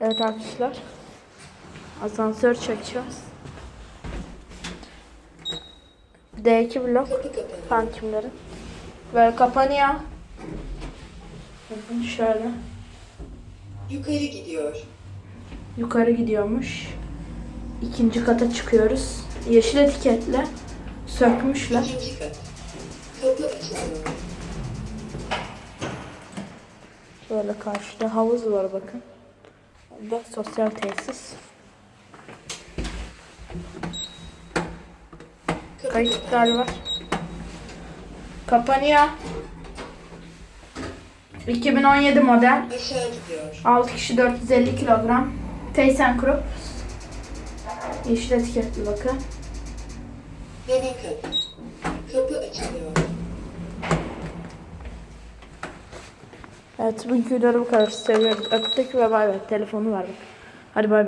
Evet arkadaşlar. Asansör çekeceğiz. D2 blok kantimlerin. Böyle kapanıyor. Bakın şöyle. Yukarı gidiyor. Yukarı gidiyormuş. İkinci kata çıkıyoruz. Yeşil etiketle sökmüşler. İkinci kat. Kapı açılıyor. Böyle karşıda havuz var bakın. Burada sosyal tesis. Kapı Kayıtlar var. Kapanıyor. 2017 model. aşağı gidiyor. 6 kişi 450 kilogram. ThyssenKrupp. Yeşil etiketli bakın. Yeni kat. Kapı açılıyor. Evet bugünkü videoda bu kadar. Seviyoruz. Öptük ve bay bay. Telefonu var bak. Hadi bay bay.